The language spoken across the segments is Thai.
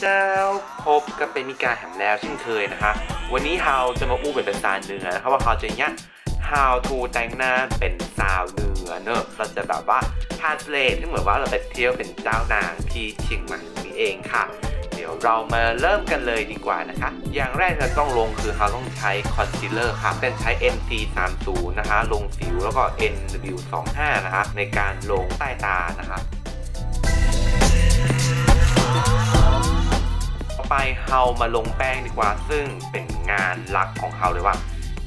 เจ้าพบกับเป็นมิกาแหมแล้วเช่นเคยนะคะ วันนี้เฮาจะมาอู้เป็นภาษาเหนือนะคะว่าเขาจะเนี้ย how to แต่งหน้าเป็นสาวเหนือเนอะเราจะแบบว่า translate ที่เหมือนว่าเราไปเที่ยวเป็นเจ้านางที่เชียงใหม่นี่เองค่ะ เดี๋ยวเรามาเริ่มกันเลยดีกว่านะคะ อย่างแรกเราต้องลงคือเราต้องใช้คอนซีลเลอร์ค่ะเป็นใช้ NC 3 0นะคะ ลงสิวแล้วก็ NW 2 5นะคะในการลงใต้ตานะคะ เฮามาลงแป้งดีกว่า ซึ่งเป็นงานหลักของเฮาเลยว่า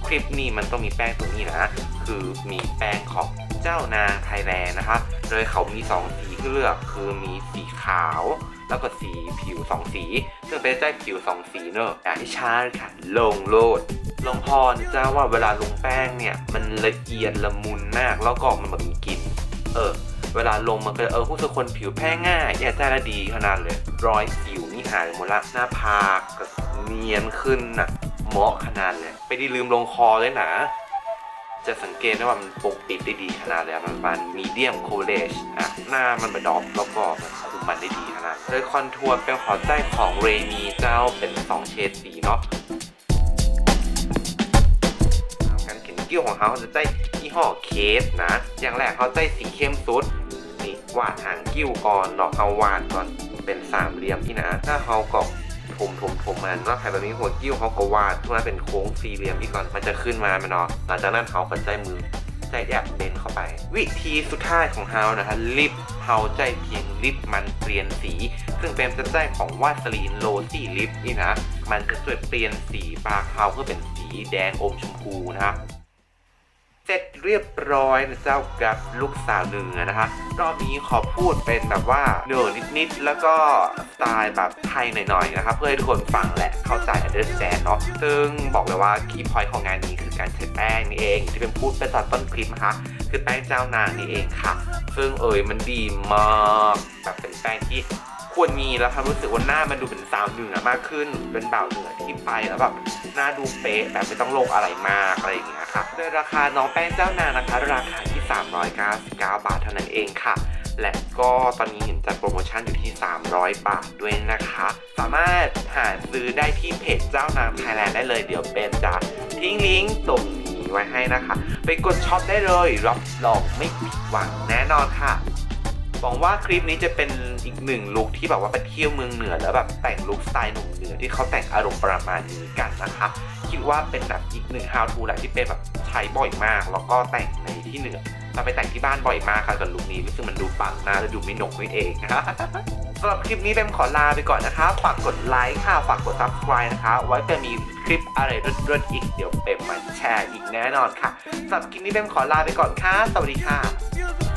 คลิปนี้มันต้องมีแป้งตัวนี้นะ คือมีแป้งของเจ้านางไทยแลนด์นะคะโดยเขามี 2 สีให้เลือก คือมีสีขาว แล้วก็สีผิว 2 สี ซึ่งเป็นใจผิว 2 สีเนอะอย่าให้ชาเลยค่ะ ลงโลด ลงพรเจ้าว่าเวลาลงแป้งเนี่ย มันละเอียดละมุนมาก แล้วก็มันแบบมีกลิ่น เออ เวลาลงมันก็เออผู้สึกคนผิวแพ้ง่าย แย่ใจละดีขนาดเลย รอยสิว หายหมดละหน้าผากก็เนียนขึ้นน่ะเหมาะขนาดเลยไปดีลืมลงคอเลยนะ จะสังเกตได้ว่ามันปกปิดได้ดีขนาดเลยอะมันมันมีเดียมโคเลจอะหน้ามันมาดรอปแล้วก็มันคุมมันได้ดีขนาดโดยคอนทัวร์เป็นขอใจของเรมีเจ้าเป็นสองเฉดสีเนาะการเขียนกิ้วของเขาจะใจยี่ห้อเคสนะ อย่างแรกเขาใจสีเข้มสุดนี่วาดหางกิ้วก่อนเนาะเอาวาดก่อน เป็นสามเหลี่ยมที่นะ ถ้าเขาก็ถมถมถมมันว่าใครแบบนี้หัวกิ้วเขาก็วาดทุกนั้นเป็นโค้งสี่เหลี่ยมที่ก่อนมันจะขึ้นมามันเนาะหลังจากนั้นเขาก็ใจมือใจแอบเบนเข้าไป วิธีสุดท้ายของเฮานะคะลิปเฮาใจเพียงลิปมันเปลี่ยนสี ซึ่งเป็นจะใจของวาสลีนโรซี่ลิปนี่นะมันจะช่วยเปลี่ยนสีปากเฮาเพื่อเป็นสีแดงอมชมพูนะครับ เสร็จเรียบร้อยนะเจ้ากับลูกสาวเหนือนะคะรอบนี้ขอพูดเป็นแบบว่าเหนือนิดๆแล้วก็สไตล์แบบไทยหน่อยๆนะครับเพื่อให้ทุกคนฟังและเข้าใจ understand เนาะซึ่งบอกเลยว่าคีย์พอยต์ของงานนี้คือการใช้แป้งนี่เองที่เป็นพูดไปตอนต้นคลิปนะคะคือแป้งเจ้านางนี่เองค่ะ ซึ่งเอ่ยมันดีมากแบบเป็นแป้งที่ควรมีแล้วครับรู้สึกว่าหน้ามันดูเป็นสาวเหนือมากขึ้นเป็นบ่าวเหนือที่ไปแล้วแบบหน้าดูเป๊ะแบบไม่ต้องลงอะไรมากอะไรอย่างเงี้ย ครับโดยราคาน้องแป้งเจ้านางนะคะ ราคาที่ 399 บาทเท่านั้นเองค่ะ และก็ตอนนี้เห็นจัดโปรโมชั่นอยู่ที่ 300 บาทด้วยนะคะ สามารถหาซื้อได้ที่เพจเจ้านางไทยแลนด์ได้เลยเดี๋ยวเป็นจะทิ้งลิงก์ตรงนี้ไว้ให้นะคะ ไปกดช็อปได้เลยรับรองไม่ผิดหวังแน่นอนค่ะ หวังว่าคลิปนี้จะเป็นอีกหนึ่งลุคที่แบบว่าไปเที่ยวเมืองเหนือแล้วแบบแต่งลุคสไตล์หนุ่มเหนือที่เขาแต่งอารมณ์ประมาณนี้กันนะคะคิดว่าเป็นแบบอีกหนึ่ง how to แหละที่เป็นแบบใช้บ่อยมาก แล้วก็แต่งในที่เหนือเราไปแต่งที่บ้านบ่อยมากค่ะกับลุคนี้รู้สึกมันดูปังมากและดูไม่หนกไม่เองนะคะสำหรับคลิปนี้เป็นขอลาไปก่อนนะคะ ฝากกดไลค์ค่ะ ฝากกด subscribe นะคะ ไว้จะมีคลิปอะไรเรื่อยๆอีก เดี๋ยวเป็นมาแชร์อีกแน่นอนค่ะสำหรับคลิปนี้เป็นขอลาไปก่อนค่ะ สวัสดีค่ะ